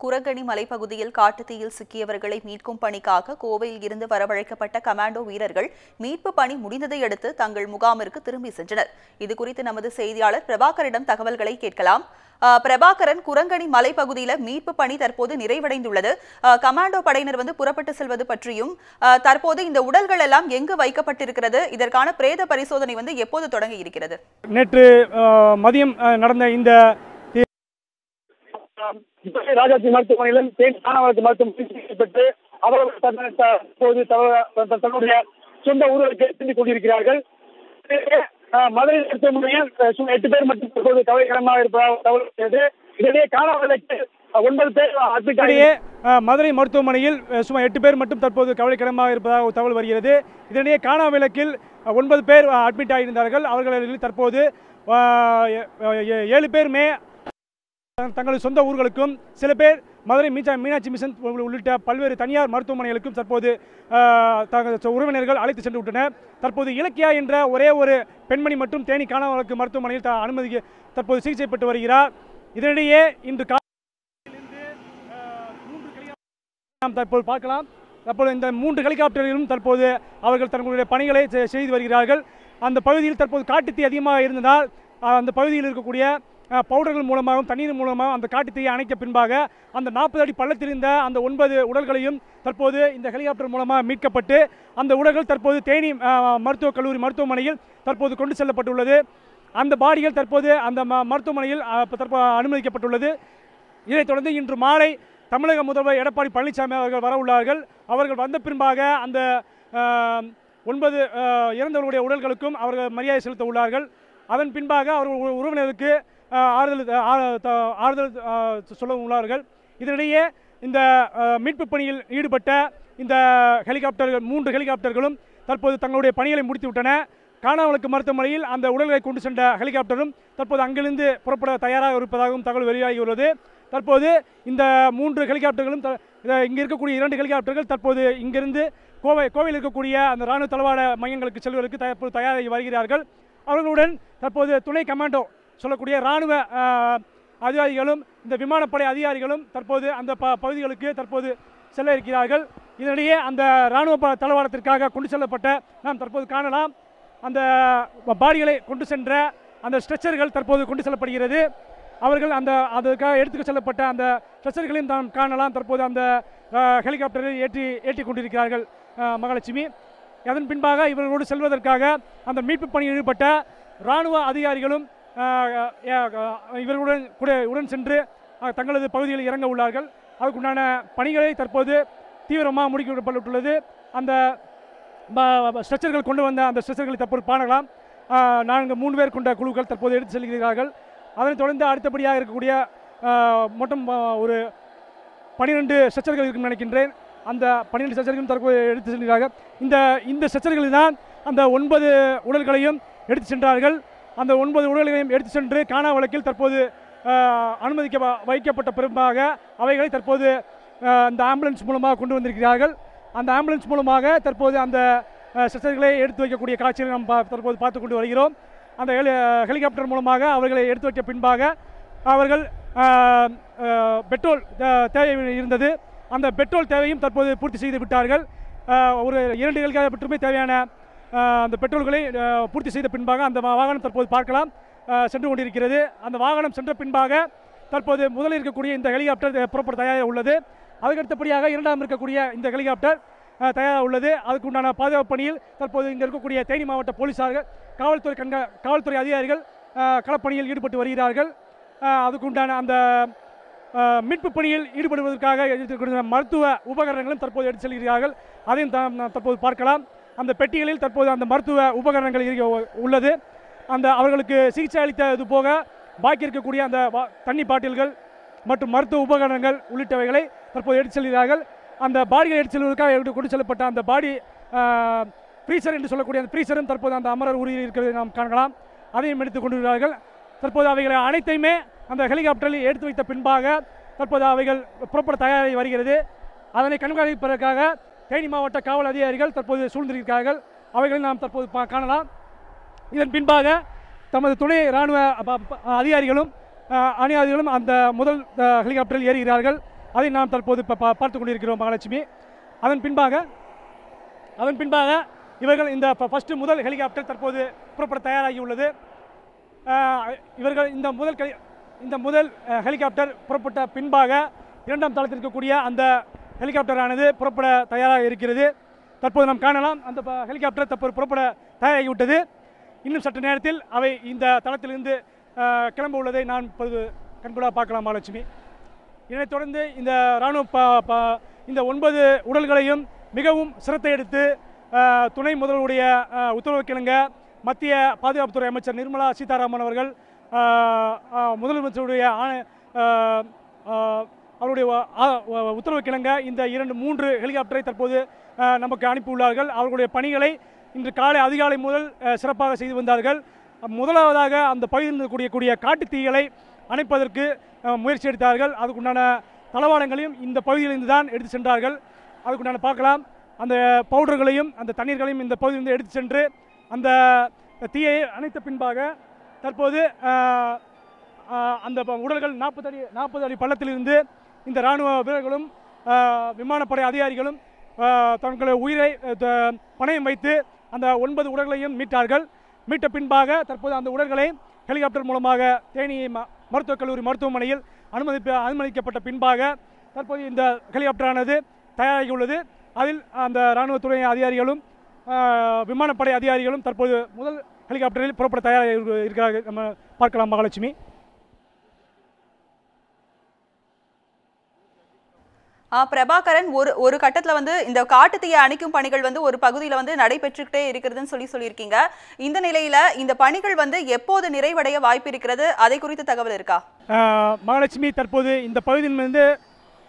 குரங்கணி மலைப்பகுதியில் காட்டுத்தீயில் சிக்கியவர்களை மீட்கும் பணிக்காக கோவையில் இருந்து வரவழைக்கப்பட்ட கமாண்டோ வீரர்கள் மீட்பு பணி முடிந்ததை அடுத்து தங்கள் முகாமிற்கு திரும்பி சென்றனர். இதுகுறித்து நமது செய்தியாளர் பிரபாகரிடம் தகவல்களை கேட்கலாம். பிரபாகரன் குரங்கணி மலைப்பகுதியில் மீட்பு பணி தற்போது நிறைவடைந்துள்ளது. கமாண்டோ படையினர் வந்து புறப்பட்டு செல்வது பற்றியும் அஹ், தற்போது இந்த உடல்கள் எல்லாம் எங்கு வைக்கப்பட்டிருக்கிறது? இதற்கான பிரேத பரிசோதனை வந்து எப்போது தொடங்கி இருக்கிறது? நேற்று மதியம் நடந்த இந்த ராஜாஜி மருத்துவமனையிலும் தேனி மாணவரத்து மருத்துவமனை சிகிச்சை அவர்கள் த- தற்போது தன்னுடைய சொந்த ஊர்களுக்கு திரும்பிக் கொண்டிருக்கிறார்கள். மதுரை மருத்துவமனையில் எட்டு பேர் மட்டும் தற்போது கவலைக்கிடமாக இருப்பதாக தகவல் இதனிடையே காணாமலுக்கு ஒன்பது பேர் அட்மிட் மதுரை மருத்துவமனையில் சுமார் எட்டு பேர் மட்டும் தற்போது கவலைக்கிடமாக இருப்பதாக தகவல் வருகிறது. இதனிடையே காணா விளக்கில் ஒன்பது பேர் அட்மிட் ஆகியிருந்தார்கள். அவர்களில் தற்போது ஏழு பேருமே தங்களது சொந்த ஊர்களுக்கும் சில பேர் மதுரை மீச்சா மீனாட்சி மிஷன் உள்ளிட்ட பல்வேறு தனியார் மருத்துவமனைகளுக்கும் தற்போது உறவினர்கள் அழைத்து சென்று விட்டனர். தற்போது இலக்கியா என்ற ஒரே ஒரு பெண்மணி மட்டும் தேனி காணவர்களுக்கு மருத்துவமனையில் அனுமதி தற்போது சிகிச்சை பெற்று வருகிறார். இதனிடையே இன்று நாம் தற்போது பார்க்கலாம். தற்போது இந்த மூன்று ஹெலிகாப்டர்களிலும் தற்போது அவர்கள் தங்களுடைய பணிகளை செ- செய்து வருகிறார்கள். அந்த பகுதியில் தற்போது காட்டுத்தீ அதிகமாக இருந்ததால் அந்த பகுதியில் இருக்கக்கூடிய பவுடர்கள் மூலமாகவும் தண்ணீர் மூலமாகவும் அந்த காட்டுத்தீயை அணைக்க பின்பாக அந்த நாற்பது அடி பள்ளத்திலிருந்த அந்த ஒன்பது உடல்களையும் தற்போது இந்த ஹெலிகாப்டர் மூலமாக மீட்கப்பட்டு அந்த உடல்கள் தற்போது தேனி மருத்துவக் கல்லூரி மருத்துவமனையில் தற்போது கொண்டு செல்லப்பட்டுள்ளது. அந்த பாடிகள் தற்போது அந்த ம- மருத்துவமனையில் தற்போது அனுமதிக்கப்பட்டுள்ளது. இதைத் தொடர்ந்து இன்று மாலை தமிழக முதல்வர் எடப்பாடி பழனிசாமி அவர்கள் வர உள்ளார்கள். அவர்கள் வந்த பின்பாக அந்த ஒன்பது இறந்தவர்களுடைய உடல்களுக்கும் அவர்கள் மரியாதை செலுத்த உள்ளார்கள். அதன் பின்பாக அவர்கள் உறவினருக்கு ஆறுதல் ஆறுதல் சொல்லவும் சொல்ல உள்ளார்கள். இதனிடையே இந்த மீட்பு பணியில் ஈடுபட்ட இந்த ஹெலிகாப்டர்கள் மூன்று ஹெலிகாப்டர்களும் தற்போது தங்களுடைய பணிகளை முடித்துவிட்டன காணாமலுக்கு மருத்துவமனையில் அந்த உடல்களை கொண்டு சென்ற ஹெலிகாப்டரும் தற்போது அங்கிருந்து புறப்பட தயாராக இருப்பதாகவும் தகவல் வெளியாகியுள்ளது தற்போது இந்த மூன்று ஹெலிகாப்டர்களும் இங்கே இருக்கக்கூடிய இரண்டு ஹெலிகாப்டர்கள் தற்போது இங்கிருந்து கோவை கோவையில் இருக்கக்கூடிய அந்த ராணுவ தளவாட மையங்களுக்கு செல்வதற்கு தற்போது தயாராகி வருகிறார்கள். அவர்களுடன் தற்போது துணை கமாண்டோ சொல்லக்கூடிய இராணுவ அதிகாரிகளும் இந்த விமானப்படை அதிகாரிகளும் தற்போது அந்த ப பகுதிகளுக்கு தற்போது செல்ல இருக்கிறார்கள் இதனிடையே அந்த இராணுவ தளவாடத்திற்காக கொண்டு செல்லப்பட்ட நாம் தற்போது காணலாம். அந்த பாடிகளை கொண்டு சென்ற அந்த ஸ்ட்ரெச்சர்கள் தற்போது கொண்டு செல்லப்படுகிறது. அவர்கள் அந்த அதற்காக எடுத்துக்கு செல்லப்பட்ட அந்த ஸ்ட்ரெச்சர்களையும் நாம் காணலாம். தற்போது அந்த ஹெலிகாப்டரில் ஏற்றி ஏற்றி கொண்டிருக்கிறார்கள் மகாலட்சுமி. அதன் பின்பாக இவர்களோடு செல்வதற்காக அந்த மீட்பு பணியில் ஈடுபட்ட இராணுவ அதிகாரிகளும் இவர்களுடன் கூட உடன் சென்று தங்களது பகுதியில் இறங்க உள்ளார்கள். அதற்குண்டான பணிகளை தற்போது தீவிரமாக முடிக்கப்பட்டுள்ளது. அந்த ஸ்ட்ரெச்சர்கள் கொண்டு வந்த அந்த ஸ்ட்ரெச்சர்களை தற்போது காணலாம். நான்கு மூணு பேர் கொண்ட குழுக்கள் தற்போது எடுத்து செல்கிறார்கள். அதனைத் தொடர்ந்து அடுத்தபடியாக இருக்கக்கூடிய மொத்தம் ஒரு பன்னிரெண்டு ஸ்ட்ரெச்சர்கள் இருக்கும் நினைக்கின்றேன். அந்த பன்னிரெண்டு ஸ்ட்ரெச்சர்களும் தற்போது எடுத்து செல்கிறார்கள். இந்த இந்த ஸ்ட்ரெச்சர்களில் தான் அந்த ஒன்பது உடல்களையும் எடுத்து சென்றார்கள். அந்த ஒன்பது உடல்களையும் எடுத்து சென்று காணா வழக்கில் தற்போது அனுமதிக்க வ- வைக்கப்பட்ட பிறப்பாக அவைகளை தற்போது அந்த இந்த ஆம்புலன்ஸ் மூலமாக கொண்டு வந்திருக்கிறார்கள். அந்த ஆம்புலன்ஸ் மூலமாக தற்போது அந்த சிஸ்டர்களை எடுத்து வைக்கக்கூடிய காட்சிகளை நாம் பா- தற்போது பார்த்து கொண்டு வருகிறோம். அந்த ஹெலி ஹெலிகாப்டர் மூலமாக அவர்களை எடுத்து வைக்க பின்பாக அவர்கள் பெட்ரோல் தே- தேவை இருந்தது. அந்த பெட்ரோல் தேவையும் தற்போது பூர்த்தி செய்து விட்டார்கள். ஒரு இரண்டு ஹெலிகாப்டருமே தேவையான அந்த பெட்ரோல்களை பூர்த்தி செய்த பின்பாக அந்த வாகனம் தற்போது பார்க்கலாம். சென்று கொண்டிருக்கிறது. அந்த வாகனம் சென்ற பின்பாக தற்போது முதலில் இருக்கக்கூடிய இந்த ஹெலிகாப்டர் புறப்பட தயாராக உள்ளது. அதுக்கடுத்தபடியாக இரண்டாம் இருக்கக்கூடிய இந்த ஹெலிகாப்டர் தயாராக உள்ளது. அதுக்குண்டான பாதுகாப்பு பணியில் தற்போது இங்கே இருக்கக்கூடிய தேனி மாவட்ட போலீசார்கள் காவல்துறை கண்கா காவல்துறை அதிகாரிகள் களப்பணியில் ஈடுபட்டு வருகிறார்கள். அதுக்குண்டான அதுக்கு உண்டான அந்த மீட்பு பணியில் ஈடுபடுவதற்காக எடுத்துக்கொண்ட மருத்துவ உபகரணங்களும் தற்போது எடுத்து செல்கிறார்கள். அதையும் தாம் தற்போது பார்க்கலாம். அந்த பெட்டிகளில் தற்போது அந்த மருத்துவ உபகரணங்கள் இருக்க- உள்ளது. அந்த அவர்களுக்கு சிகிச்சை அளித்தது போக பாக்கி இருக்கக்கூடிய அந்த தண்ணி பாட்டில்கள் மற்றும் மருத்துவ உபகரணங்கள் உள்ளிட்டவைகளை தற்போது எடுத்து செல்கிறார்கள். அந்த பாடிகளை எடுத்து செல்வதற்காக எடுத்து கொண்டு செல்லப்பட்ட அந்த பாடி ஃப்ரீசர் என்று சொல்லக்கூடிய அந்த ஃப்ரீசரும் தற்போது அந்த அமரர் உறுதியில் இருக்கிறதை நாம் காணலாம். அதையும் எடுத்துக் கொண்டு தற்போது அவைகளை அனைத்தையுமே அந்த ஹெலிகாப்டரில் எடுத்து வைத்த பின்பாக தற்போது அவைகள் புறப்பட தயாராகி வருகிறது. அதனை கண்காணிப்பதற்காக தேனி மாவட்ட காவல் அதிகாரிகள் தற்போது சூழ்ந்திருக்கிறார்கள். அவைகளை நாம் தற்போது காணலாம். இதன் பின்பாக தமது துணை இராணுவ அதிகாரிகளும் அணியாதிகளும் அந்த முதல் ஹெலிகாப்டரில் ஏறுகிறார்கள். அதை நாம் தற்போது இப்போ பார்த்து கொண்டிருக்கிறோம் மகாலட்சுமி. அதன் பின்பாக அதன் பின்பாக இவர்கள் இந்த ஃபஸ்ட்டு முதல் ஹெலிகாப்டர் தற்போது புறப்பட தயாராகி உள்ளது இவர்கள் இந்த முதல் இந்த முதல் ஹெலிகாப்டர் புறப்பட்ட பின்பாக இரண்டாம் தளத்தில் இருக்கக்கூடிய அந்த ஹெலிகாப்டரானது புறப்பட தயாராக இருக்கிறது. தற்போது நாம் காணலாம் அந்த ஹெலிகாப்டர் தற்போது புறப்பட தயாராகிவிட்டது. இன்னும் சற்று நேரத்தில் அவை இந்த தளத்திலிருந்து கிளம்ப உள்ளதை நான் இப்போது கண்கூடாக பார்க்கலாம் மகாலட்சுமி இதனைத் தொடர்ந்து இந்த இராணுவ ப- இந்த ஒன்பது உடல்களையும் மிகவும் சிரத்தை எடுத்து துணை முதல்வருடைய உத்தரவு கிழங்க மத்திய பாதுகாப்புத்துறை அமைச்சர் நிர்மலா சீதாராமன் அவர்கள் முதலமைச்சருடைய ஆணை அவருடைய உத்தரவு ஆ- இந்த இரண்டு மூன்று ஹெலிகாப்டரை தற்போது நமக்கு அனுப்பியுள்ளார்கள். அவர்களுடைய பணிகளை இன்று காலை அதிகாலை முதல் சிறப்பாக செய்து வந்தார்கள். முதலாவதாக அந்த பகுதியில் இருக்கக்கூடிய கூடிய காட்டுத் தீகளை அணைப்பதற்கு முயற்சி எடுத்தார்கள். அதுக்குண்டான தளவாடங்களையும் இந்த பகுதியிலிருந்து தான் எடுத்து சென்றார்கள். அதுக்குண்டான பார்க்கலாம். அந்த பவுடர்களையும் அந்த தண்ணீர்களையும் இந்த பகுதியிலிருந்து எடுத்து சென்று அந்த தீயை அணைத்த பின்பாக தற்போது அந்த உடல்கள் நாற்பது அடி நாற்பது அடி பள்ளத்திலிருந்து இந்த இராணுவ வீரர்களும் விமானப்படை அதிகாரிகளும் தங்களுடைய உயிரை த- பணயம் வைத்து அந்த ஒன்பது உடல்களையும் மீட்டார்கள். மீட்ட பின்பாக தற்போது அந்த உடல்களை ஹெலிகாப்டர் மூலமாக தேனி ம- மருத்துவக் கல்லூரி மருத்துவமனையில் அனுமதிப்ப அனுமதிக்கப்பட்ட பின்பாக தற்போது இந்த ஹெலிகாப்டரானது தயாராகியுள்ளது. அதில் அந்த இராணுவத்துறை அதிகாரிகளும் விமானப்படை அதிகாரிகளும் தற்போது முதல் ஹெலிகாப்டரில் புறப்பட தயாராக இருக்கிறார்கள். நம்ம பார்க்கலாம் மகாலட்சுமி. பிரபாகரன் ஒரு ஒரு கட்டத்தில் வந்து இந்த காட்டுத்தீயை அணிக்கும் அணைக்கும் பணிகள் வந்து ஒரு பகுதியில் வந்து நடைபெற்றுக்கிட்டே இருக்கிறதுன்னு சொல்லி சொல்லியிருக்கீங்க. இந்த நிலையில் இந்த பணிகள் வந்து எப்போது நிறைவடைய வாய்ப்பு இருக்கிறது? அதை குறித்து தகவல் இருக்கா? மகாலட்சுமி தற்போது இந்த பகுதியிலிருந்து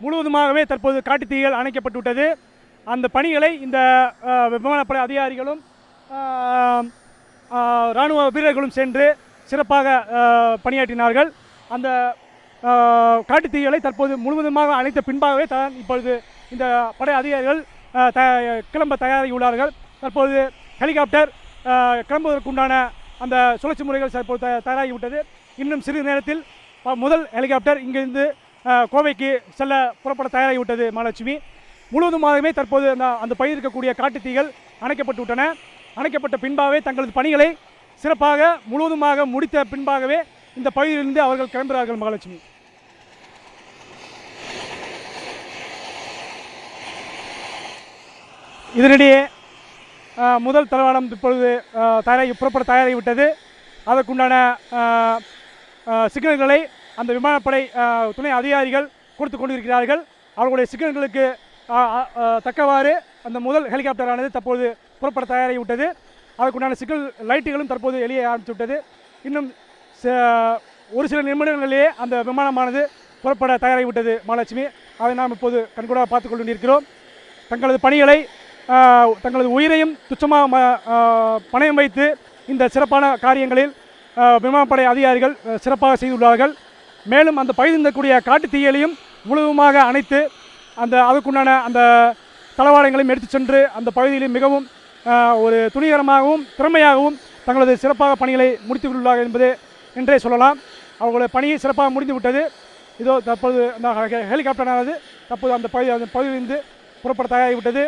முழுவதுமாகவே தற்போது காட்டுத்தீகள் அணைக்கப்பட்டு விட்டது அந்த பணிகளை இந்த விமானப்படை அதிகாரிகளும் ராணுவ இராணுவ வீரர்களும் சென்று சிறப்பாக பணியாற்றினார்கள். அந்த காட்டு தீகளை தற்போது முழுவதுமாக அணைத்த பின்பாகவே தான் இப்பொழுது இந்த படை அதிகாரிகள் த கிளம்ப தயாராகியுள்ளார்கள் தற்போது ஹெலிகாப்டர் கிளம்புவதற்குண்டான அந்த சுழற்சி முறைகள் தற்போது த- தயாராகிவிட்டது. இன்னும் சிறிது நேரத்தில் முதல் ஹெலிகாப்டர் இங்கிருந்து கோவைக்கு செல்ல புறப்பட தயாராகிவிட்டது மகாலட்சுமி. முழுவதுமாகவே தற்போது அந்த அந்த பயிரிருக்கக்கூடிய இருக்கக்கூடிய காட்டுத்தீகள் அணைக்கப்பட்டு விட்டன அணைக்கப்பட்ட பின்பாகவே தங்களது பணிகளை சிறப்பாக முழுவதுமாக முடித்த பின்பாகவே இந்த பகுதியிலிருந்து அவர்கள் கிளம்புகிறார்கள் மகாலட்சுமி. இதனிடையே முதல் தளவாடம் இப்பொழுது தயாராகி புறப்பட தயாராகிவிட்டது. அதற்குண்டான சிக்னல்களை அந்த விமானப்படை துணை அதிகாரிகள் கொடுத்து கொண்டிருக்கிறார்கள். அவர்களுடைய சிக்னல்களுக்கு தக்கவாறு அந்த முதல் ஹெலிகாப்டரானது தற்போது புறப்பட தயாராகிவிட்டது. அதற்குண்டான சிக்னல் லைட்டுகளும் தற்போது எளிய ஆரம்பித்து விட்டது இன்னும் ஒரு சில நிமிடங்களிலேயே அந்த விமானமானது புறப்பட தயாராகிவிட்டது மகாலட்சுமி. அதை நாம் இப்போது கண்கூடாக பார்த்து கொண்டிருக்கிறோம். தங்களது பணிகளை தங்களது உயிரையும் துச்சமாக ம- பணயம் வைத்து இந்த சிறப்பான காரியங்களில் விமானப்படை அதிகாரிகள் சிறப்பாக செய்துள்ளார்கள். மேலும் அந்த பகுதியில் இருக்கக்கூடிய காட்டுத் தீயலையும் முழுவதுமாக அணைத்து அந்த அதுக்குண்டான அந்த தளவாடங்களையும் எடுத்து சென்று அந்த பகுதியில் மிகவும் ஒரு துணிகரமாகவும் திறமையாகவும் தங்களது சிறப்பாக பணிகளை முடித்து என்பது என்றே சொல்லலாம். அவர்களுடைய பணியை சிறப்பாக முடிந்து விட்டது. இதோ தற்போது அந்த ஹெலிகாப்டரானது தற்போது அந்த பகுதி அந்த பகுதியிலிருந்து புறப்பட தயாராகிவிட்டது.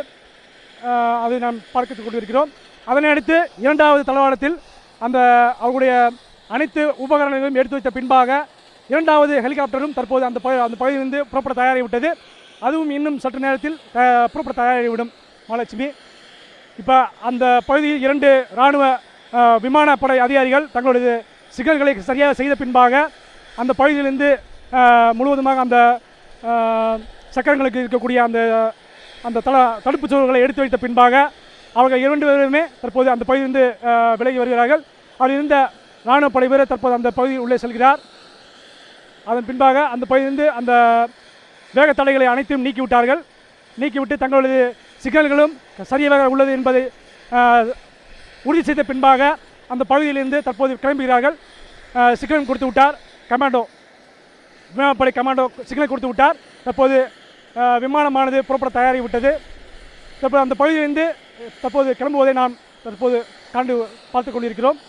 அதை நாம் பார்க்க கொண்டிருக்கிறோம். அதனை அடுத்து இரண்டாவது தளவாடத்தில் அந்த அவர்களுடைய அனைத்து உபகரணங்களையும் எடுத்து வைத்த பின்பாக இரண்டாவது ஹெலிகாப்டரும் தற்போது அந்த பகு அந்த பகுதியிலிருந்து புறப்பட தயாராகிவிட்டது. அதுவும் இன்னும் சற்று நேரத்தில் த- புறப்பட தயாராகிவிடும் மகாலட்சுமி. இப்போ அந்த பகுதியில் இரண்டு இராணுவ விமானப்படை அதிகாரிகள் தங்களுடைய சிக்கல்களை சரியாக செய்த பின்பாக அந்த பகுதியிலிருந்து முழுவதுமாக அந்த சக்கரங்களுக்கு இருக்கக்கூடிய அந்த அந்த தள தடுப்புச் சுவர்களை எடுத்து வைத்த பின்பாக அவர்கள் இரண்டு பேருமே தற்போது அந்த பகுதியிலிருந்து விலகி வருகிறார்கள். அதில் இருந்த இராணுவ படை வீரர் தற்போது அந்த பகுதியில் உள்ளே செல்கிறார். அதன் பின்பாக அந்த பகுதியிலிருந்து அந்த வேக தடைகளை அனைத்தையும் நீக்கிவிட்டார்கள். நீக்கிவிட்டு தங்களது சிக்கல்களும் சரியாக உள்ளது என்பதை உறுதி செய்த பின்பாக அந்த பகுதியிலிருந்து தற்போது கிளம்புகிறார்கள். சிக்னல் கொடுத்து விட்டார். கமாண்டோ விமானப்படை கமாண்டோ சிக்னல் கொடுத்து விட்டார். தற்போது விமானமானது புறப்பட தயாராகி விட்டது தற்போது அந்த பகுதியிலிருந்து தற்போது கிளம்புவதை நாம் தற்போது கண்டு பார்த்து கொண்டிருக்கிறோம்.